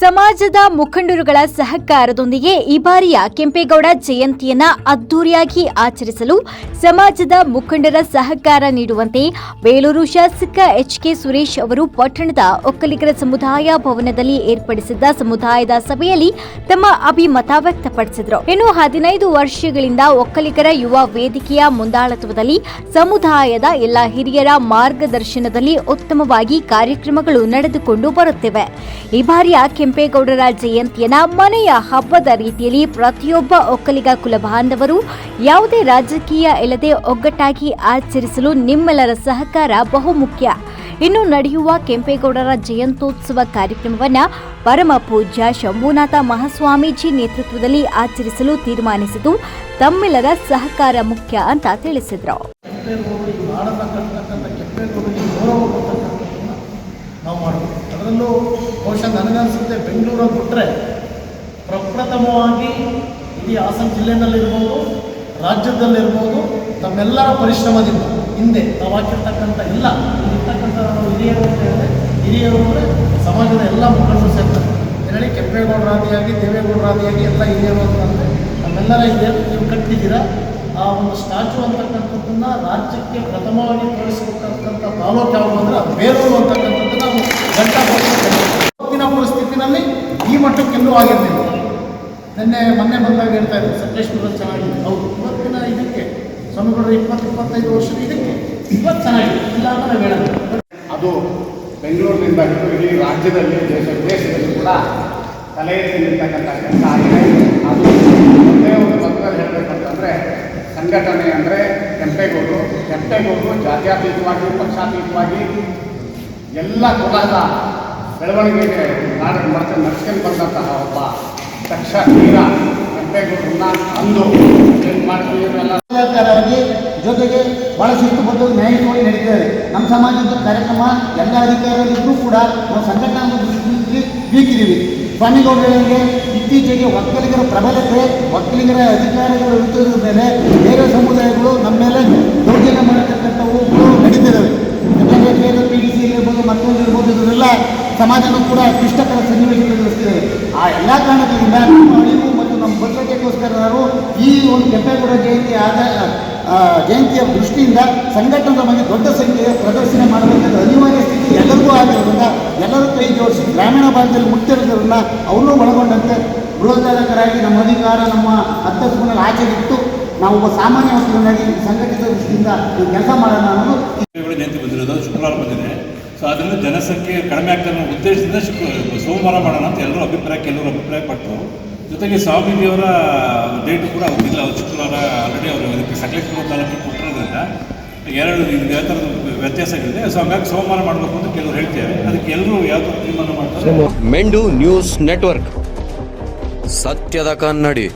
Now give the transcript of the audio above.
ಸಮಾಜದ ಮುಖಂಡರುಗಳ ಸಹಕಾರದೊಂದಿಗೆ ಈ ಬಾರಿಯ ಕೆಂಪೇಗೌಡ ಜಯಂತಿಯನ್ನ ಅದ್ದೂರಿಯಾಗಿ ಆಚರಿಸಲು ಸಮಾಜದ ಮುಖಂಡರ ಸಹಕಾರ ನೀಡುವಂತೆ ಬೇಲೂರು ಶಾಸಕ ಎಚ್ ಕೆ ಸುರೇಶ್ ಅವರು ಪಟ್ಟಣದ ಒಕ್ಕಲಿಗರ ಸಮುದಾಯ ಭವನದಲ್ಲಿ ಏರ್ಪಡಿಸಿದ್ದ ಸಮುದಾಯದ ಸಭೆಯಲ್ಲಿ ತಮ್ಮ ಅಭಿಮತ ವ್ಯಕ್ತಪಡಿಸಿದರು. ಇನ್ನು ಹದಿನೈದು ವರ್ಷಗಳಿಂದ ಒಕ್ಕಲಿಗರ ಯುವ ವೇದಿಕೆಯ ಮುಂದಾಳತ್ವದಲ್ಲಿ ಸಮುದಾಯದ ಎಲ್ಲ ಹಿರಿಯರ ಮಾರ್ಗದರ್ಶನದಲ್ಲಿ ಉತ್ತಮವಾಗಿ ಕಾರ್ಯಕ್ರಮಗಳು ನಡೆದುಕೊಂಡು ಬರುತ್ತಿವೆ. ಈ ಬಾರಿಯ ಕೆಂಪೇಗೌಡರ ಜಯಂತಿಯನ್ನ ಮನೆಯ ಹಬ್ಬದ ರೀತಿಯಲ್ಲಿ ಪ್ರತಿಯೊಬ್ಬ ಒಕ್ಕಲಿಗ ಕುಲಬಾಂಧವರು ಯಾವುದೇ ರಾಜಕೀಯ ಇಲ್ಲದೆ ಒಗ್ಗಟ್ಟಾಗಿ ಆಚರಿಸಲು ನಿಮ್ಮೆಲ್ಲರ ಸಹಕಾರ ಬಹುಮುಖ್ಯ ಇನ್ನು ನಡೆಯುವ ಕೆಂಪೇಗೌಡರ ಜಯಂತ್ಯೋತ್ಸವ ಕಾರ್ಯಕ್ರಮವನ್ನು ಪರಮ ಪೂಜ್ಯ ಶಂಭುನಾಥ ಮಹಾಸ್ವಾಮೀಜಿ ನೇತೃತ್ವದಲ್ಲಿ ಆಚರಿಸಲು ತೀರ್ಮಾನಿಸಿದ್ದು, ತಮ್ಮೆಲ್ಲರ ಸಹಕಾರ ಮುಖ್ಯ ಅಂತ ತಿಳಿಸಿದರು. ಅದರಲ್ಲೂ ಬಹುಶಃ ನನಗನ್ಸುತ್ತೆ ಬೆಂಗಳೂರಲ್ಲಿ ಬಿಟ್ಟರೆ ಪ್ರಪ್ರಥಮವಾಗಿ ಇಡೀ ಹಾಸನ ಜಿಲ್ಲೆನಲ್ಲಿರ್ಬೋದು ರಾಜ್ಯದಲ್ಲಿರ್ಬೋದು, ತಮ್ಮೆಲ್ಲರ ಪರಿಶ್ರಮದಿಂದ ಹಿಂದೆ ತಾವು ಇಲ್ಲ ಇರ್ತಕ್ಕಂಥ ನಾವು ಹಿರಿಯರು ಅಂತ ಹೇಳಿದ್ರೆ, ಹಿರಿಯರು ಅಂದರೆ ಸಮಾಜದ ಎಲ್ಲ ಮುಖಂಡರು ಸೇರ್ತಾರೆ. ಹೇಳಿ ಕೆಂಪೇಗೌಡರಾದಿಯಾಗಿ ದೇವೇಗೌಡರಾದಿಯಾಗಿ ಎಲ್ಲ ಹಿರಿಯರು ಅಂತಂದರೆ ನಮ್ಮೆಲ್ಲರ ಹಿರಿಯರು ನೀವು ಕಟ್ಟಿದ್ದೀರಾ? ಆ ಒಂದು ಸ್ಟ್ಯಾಚು ಅಂತಕ್ಕಂಥದ್ದನ್ನ ರಾಜ್ಯಕ್ಕೆ ಪ್ರಥಮವಾಗಿ ತೋರಿಸಬೇಕಂತ ತಾಲೂಕು ಯಾವುದು ಅಂದರೆ ಬೇರೂರು ಅಂತ ಅಂತಕ್ಕಂಥದ್ದು ನಾವು ಗಂಟಾ ಇವತ್ತಿನ ಪರಿಸ್ಥಿತಿನಲ್ಲಿ ಮಟ್ಟಕ್ಕೆಲ್ಲೂ ಆಗಿರಲಿಲ್ಲ. ನಿನ್ನೆ ಮೊನ್ನೆ ಬಂದಾಗ ಹೇಳ್ತಾ ಇದ್ರು ಸಕಲೇಶ್ವರದಲ್ಲಿ ಚೆನ್ನಾಗಿದೆ ಹೌದು, ಇವತ್ತಿನ ಇದಕ್ಕೆ ಸ್ವಾಮಿಗಳು ಇಪ್ಪತ್ತು, ಇಪ್ಪತ್ತೈದು ವರ್ಷದ ಇದಕ್ಕೆ ಇವತ್ತು ಚೆನ್ನಾಗಿದೆ ಇಲ್ಲ ಅಂತ ನಾವು ಹೇಳೋದು ಅದು ಬೆಂಗಳೂರಿನಿಂದ ಹಿಡಿದು ಇಡೀ ರಾಜ್ಯದಲ್ಲಿ, ದೇಶ, ವಿದೇಶದಲ್ಲಿ ಕೂಡ ತಲೆ ಎತ್ತಿ ನಿಲ್ತಕ್ಕಂಥ ಕೆಲಸ ಆಗಿದೆ. ಅದು ಒಂದೇ ಒಂದು ಪತ್ರದಲ್ಲಿ ಹೇಳಬೇಕಂತಂದರೆ ಸಂಘಟನೆ ಅಂದರೆ ಕೆಂಪೇಗೌಡರು. ಕೆಂಪೇಗೌಡರು ಜಾತ್ಯಾತೀತವಾಗಿ, ಪಕ್ಷಾತೀತವಾಗಿ ಎಲ್ಲ ಕುಲದ ಬೆಳವಣಿಗೆಗೆ ನಾಡ ಮಾಡ್ತಾ ನಡ್ಸ್ಕೊಂಡು ತೀರ ಕೆಂಪೇಗೌಡರನ್ನ ಅಂದು ಏನು ಸರ್ಕಾರವಾಗಿ ಜೊತೆಗೆ ಭಾಳ ಶಿಸ್ತುಬದ್ಧವಾಗಿ ನ್ಯಾಯವಾಗಿ ನಮ್ಮ ಸಮಾಜದ ಕಾರ್ಯಕ್ರಮ ಎಲ್ಲ ಅಧಿಕಾರಿಗಳಿಗೂ ಕೂಡ ನಾವು ಸಂಘಟನಾ ದೃಷ್ಟಿಯಲ್ಲಿ ಬೀಕಿದ್ದೀವಿ ಸ್ವಾಮಿಗೌಡರಿಗೆ ಇತ್ತೀಚೆಗೆ ಒಕ್ಕಲಿಗರ ಪ್ರಬಲತೆ, ಒಕ್ಕಲಿಗರ ಅಧಿಕಾರಿಗಳ ವಿರುದ್ಧದ ಮೇಲೆ ಬೇರೆ ಸಮುದಾಯಗಳು ನಮ್ಮ ಮೇಲೆ ದೌರ್ಜನ್ಯ ಮಾಡತಕ್ಕಂಥವು ನಡೀತಿದ್ದಾವೆ. ಜೊತೆಗೆ ಬೇರೆ ಪಿ ಡಿ ಸಿ ಇರ್ಬೋದು, ಮತ್ತೊಂದು ಇರ್ಬೋದು, ಇದನ್ನೆಲ್ಲ ಸಮಾಜನೂ ಕೂಡ ಕ್ಲಿಷ್ಟಕರ ಸನ್ನಿವೇಶಗಳು ಆ ಎಲ್ಲ ಕಾರಣಗಳಿಂದ ನಮ್ಮ ಅಳಿವು ಮತ್ತು ನಮ್ಮ ಭದ್ರತೆಗೋಸ್ಕರ ನಾವು ಈ ಒಂದು ಕೆಂಪೇಗೌಡ ಜಯಂತಿ ಆದ ಜಯಂತಿಯ ದೃಷ್ಟಿಯಿಂದ ಸಂಘಟನೆಯ ಬಗ್ಗೆ ದೊಡ್ಡ ಸಂಖ್ಯೆಯ ಪ್ರದರ್ಶನ ಮಾಡಬೇಕಾದ ಅನಿವಾರ್ಯ ಸ್ಥಿತಿ ಎಲ್ಲರಿಗೂ ಆಗಿರೋದ್ರಿಂದ ಎಲ್ಲರೂ ಕೈ ಜೋಡಿಸಿ ಗ್ರಾಮೀಣ ಭಾಗದಲ್ಲಿ ಮುಕ್ತಿರೋದ್ರನ್ನ ಅವರು ಒಳಗೊಂಡಂತೆ ಬೃಹದಾರಕರಾಗಿ ನಮ್ಮ ಅಧಿಕಾರ, ನಮ್ಮ ಅಂತಸ್ತ್ವನಲ್ಲಿ ಆಚೆ ಬಿಟ್ಟು ನಾವು ಒಬ್ಬ ಸಾಮಾನ್ಯ ವಕೀಲನಾಗಿ ಸಂಘಟಿತ ದೃಷ್ಟಿಯಿಂದ ಕೆಲಸ ಮಾಡೋಣ ಅನ್ನೋದು ಜಯಂತಿ ಬಂದಿರೋದು ಶುಕ್ರವಾರ ಬಂದಿದೆ. ಸೊ ಅದರಿಂದ ಜನಸಂಖ್ಯೆ ಕಡಿಮೆ ಆಗ್ತಾ ಅನ್ನೋ ಉದ್ದೇಶದಿಂದ ಸೋಮವಾರ ಮಾಡೋಣ ಅಂತ ಎಲ್ಲರೂ ಅಭಿಪ್ರಾಯ, ಕೆಲವರು ಅಭಿಪ್ರಾಯ ಪಟ್ಟರು. ಜೊತೆಗೆ ಸ್ವಾಮೀಜಿಯವರ ಡೇಟ್ ಕೂಡ ಹೋಗಿಲ್ಲ ಶುಕ್ರವಾರ ಆಲ್ರೆಡಿ ಅವರು ಇದಕ್ಕೆ ಸಕಲೇಶ್ವರ ತಾಲೂಕಿಗೆ ಕೊಟ್ಟಿರೋದ್ರಿಂದ ಎರಡು ಯಾವ ಥರದ ವ್ಯತ್ಯಾಸಗಳಿದೆ ಸೊ ಹಂಗಾಗಿ ಸೋಮವಾರ ಮಾಡಬೇಕು ಅಂತ ಕೆಲವರು ಹೇಳ್ತೇವೆ ಅದಕ್ಕೆ ಎಲ್ಲರೂ ಯಾವ ಥರ ತೀರ್ಮಾನ ಮಾಡ್ತಾರೆ? ಮೆಂಡು ನ್ಯೂಸ್ ನೆಟ್ವರ್ಕ್. ಸತ್ಯದ ಕನ್ನಡಿ.